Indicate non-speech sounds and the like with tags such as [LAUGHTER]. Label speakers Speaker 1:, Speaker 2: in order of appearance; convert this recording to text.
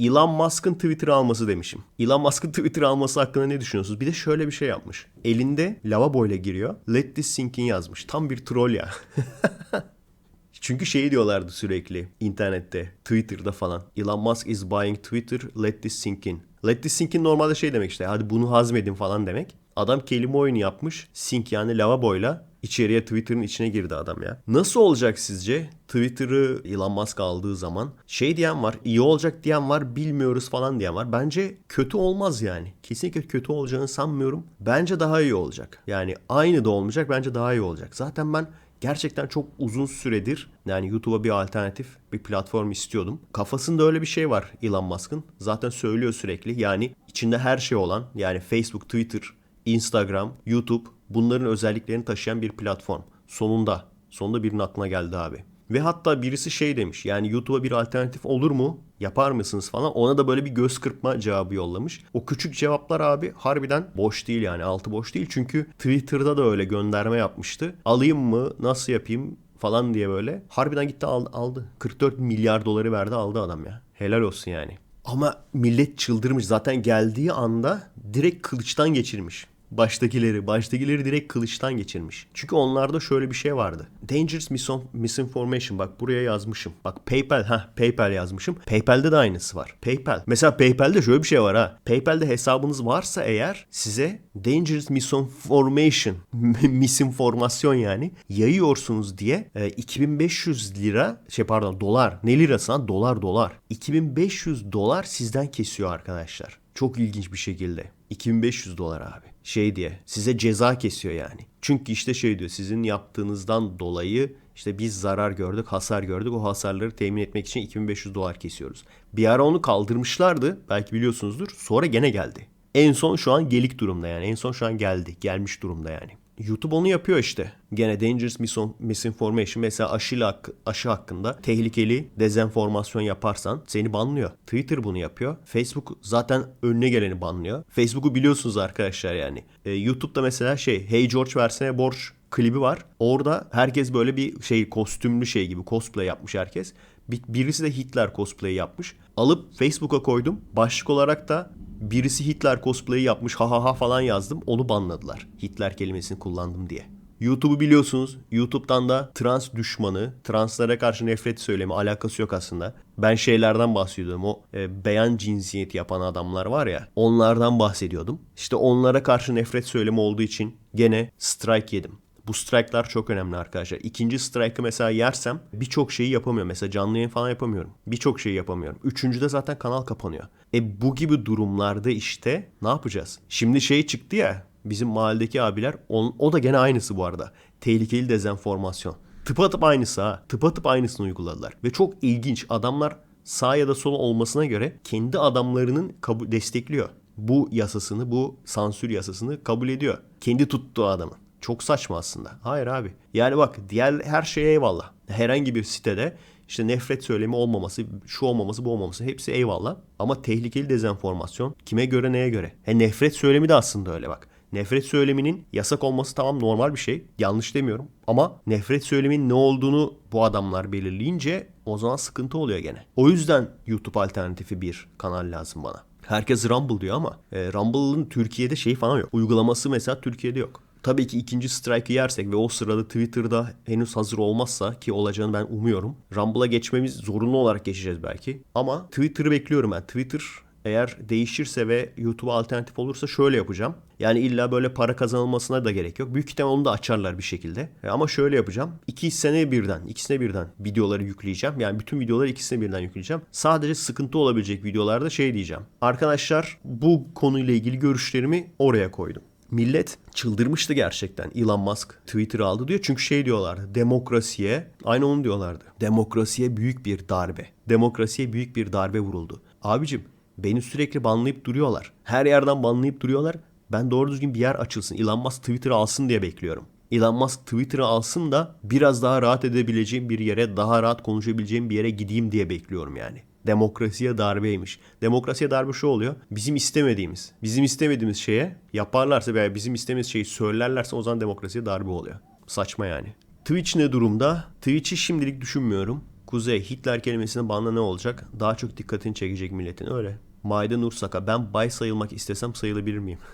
Speaker 1: Elon Musk'ın Twitter alması demişim. Elon Musk'ın [LAUGHS] Twitter alması hakkında ne düşünüyorsunuz? Bir de şöyle bir şey yapmış. Elinde lavaboyla giriyor. Let this sink in yazmış. Tam bir troll ya. [LAUGHS] Çünkü şey diyorlardı sürekli internette, Twitter'da falan. Elon Musk is buying Twitter, let this sink in. Let this sink in normalde şey demek işte. Hadi bunu hazmedin falan demek. Adam kelime oyunu yapmış. Sink yani lavaboyla içeriye Twitter'ın içine girdi adam ya. Nasıl olacak sizce? Twitter'ı Elon Musk aldığı zaman şey diyen var, iyi olacak diyen var, bilmiyoruz falan diyen var. Bence kötü olmaz yani. Kesinlikle kötü olacağını sanmıyorum. Bence daha iyi olacak. Yani aynı da olmayacak, bence daha iyi olacak. Zaten ben gerçekten çok uzun süredir yani YouTube'a bir alternatif bir platform istiyordum. Kafasında öyle bir şey var Elon Musk'ın. Zaten söylüyor sürekli. Yani içinde her şey olan yani Facebook, Twitter, Instagram, YouTube bunların özelliklerini taşıyan bir platform. Sonunda. Sonunda birinin aklına geldi abi. Ve hatta birisi şey demiş yani YouTube'a bir alternatif olur mu? Yapar mısınız falan. Ona da böyle bir göz kırpma cevabı yollamış. O küçük cevaplar abi harbiden boş değil yani altı boş değil. Çünkü Twitter'da da öyle gönderme yapmıştı. Alayım mı? Nasıl yapayım? falan diye böyle. Harbiden gitti aldı. aldı. 44 milyar doları verdi aldı adam ya. Helal olsun yani. Ama millet çıldırmış. Zaten geldiği anda direkt kılıçtan geçirmiş. Baştakileri, baştakileri direkt kılıçtan geçirmiş. Çünkü onlarda şöyle bir şey vardı. Dangerous misin- misinformation. Bak buraya yazmışım. Bak PayPal, ha PayPal yazmışım. PayPal'de de aynısı var. PayPal. Mesela PayPal'de şöyle bir şey var ha. PayPal'de hesabınız varsa eğer size dangerous misinformation, [LAUGHS] misinformasyon yani yayıyorsunuz diye e, 2500 lira, şey pardon dolar. Ne lirası lan? Dolar dolar. 2500 dolar sizden kesiyor arkadaşlar. Çok ilginç bir şekilde. 2500 dolar abi. Şey diye size ceza kesiyor yani. Çünkü işte şey diyor sizin yaptığınızdan dolayı işte biz zarar gördük, hasar gördük. O hasarları temin etmek için 2500 dolar kesiyoruz. Bir ara onu kaldırmışlardı. Belki biliyorsunuzdur. Sonra gene geldi. En son şu an gelik durumda yani. En son şu an geldi. Gelmiş durumda yani. YouTube onu yapıyor işte. Gene dangerous misinformation mesela aşıyla hakkı, aşı hakkında tehlikeli dezenformasyon yaparsan seni banlıyor. Twitter bunu yapıyor. Facebook zaten önüne geleni banlıyor. Facebook'u biliyorsunuz arkadaşlar yani. Ee, YouTube'da mesela şey Hey George versene borç klibi var. Orada herkes böyle bir şey kostümlü şey gibi cosplay yapmış herkes. Bir- Birisi de Hitler cosplay yapmış. Alıp Facebook'a koydum. Başlık olarak da birisi Hitler cosplay'i yapmış ha ha ha falan yazdım. Onu banladılar. Hitler kelimesini kullandım diye. YouTube'u biliyorsunuz. YouTube'dan da trans düşmanı, translara karşı nefret söylemi alakası yok aslında. Ben şeylerden bahsediyordum. O e, beyan cinsiyeti yapan adamlar var ya. Onlardan bahsediyordum. İşte onlara karşı nefret söylemi olduğu için gene strike yedim. Bu strike'lar çok önemli arkadaşlar. İkinci strike'ı mesela yersem birçok şeyi yapamıyorum. Mesela canlı yayın falan yapamıyorum. Birçok şeyi yapamıyorum. Üçüncüde zaten kanal kapanıyor. E bu gibi durumlarda işte ne yapacağız? Şimdi şey çıktı ya bizim mahalledeki abiler on, o da gene aynısı bu arada. Tehlikeli dezenformasyon. Tıpatıp aynısı ha. Tıpatıp aynısını uyguladılar. Ve çok ilginç adamlar sağ ya da sol olmasına göre kendi adamlarının kabul destekliyor. Bu yasasını, bu sansür yasasını kabul ediyor. Kendi tuttuğu adamı. Çok saçma aslında. Hayır abi. Yani bak diğer her şeye eyvallah. Herhangi bir sitede işte nefret söylemi olmaması, şu olmaması, bu olmaması hepsi eyvallah. Ama tehlikeli dezenformasyon kime göre neye göre? He nefret söylemi de aslında öyle bak. Nefret söyleminin yasak olması tamam normal bir şey. Yanlış demiyorum. Ama nefret söyleminin ne olduğunu bu adamlar belirleyince o zaman sıkıntı oluyor gene. O yüzden YouTube alternatifi bir kanal lazım bana. Herkes Rumble diyor ama e, Rumble'ın Türkiye'de şey falan yok. Uygulaması mesela Türkiye'de yok. Tabii ki ikinci strike'ı yersek ve o sırada Twitter'da henüz hazır olmazsa ki olacağını ben umuyorum. Rumble'a geçmemiz zorunlu olarak geçeceğiz belki. Ama Twitter'ı bekliyorum ben. Twitter eğer değişirse ve YouTube'a alternatif olursa şöyle yapacağım. Yani illa böyle para kazanılmasına da gerek yok. Büyük ihtimal onu da açarlar bir şekilde. E Ama şöyle yapacağım. İki sene birden, ikisine birden videoları yükleyeceğim. Yani bütün videoları ikisine birden yükleyeceğim. Sadece sıkıntı olabilecek videolarda şey diyeceğim. Arkadaşlar bu konuyla ilgili görüşlerimi oraya koydum. Millet çıldırmıştı gerçekten. Elon Musk Twitter'ı aldı diyor. Çünkü şey diyorlardı. Demokrasiye, aynı onu diyorlardı. Demokrasiye büyük bir darbe. Demokrasiye büyük bir darbe vuruldu. Abicim beni sürekli banlayıp duruyorlar. Her yerden banlayıp duruyorlar. Ben doğru düzgün bir yer açılsın. Elon Musk Twitter'ı alsın diye bekliyorum. Elon Musk Twitter'ı alsın da biraz daha rahat edebileceğim bir yere, daha rahat konuşabileceğim bir yere gideyim diye bekliyorum yani. Demokrasiye darbeymiş. Demokrasiye darbe şu oluyor. Bizim istemediğimiz, bizim istemediğimiz şeye yaparlarsa veya bizim istemediğimiz şeyi söylerlerse o zaman demokrasiye darbe oluyor. Saçma yani. Twitch ne durumda? Twitch'i şimdilik düşünmüyorum. Kuzey Hitler kelimesinin bana ne olacak? Daha çok dikkatini çekecek milletin öyle. Maide Nursaka ben bay sayılmak istesem sayılabilir miyim? [LAUGHS]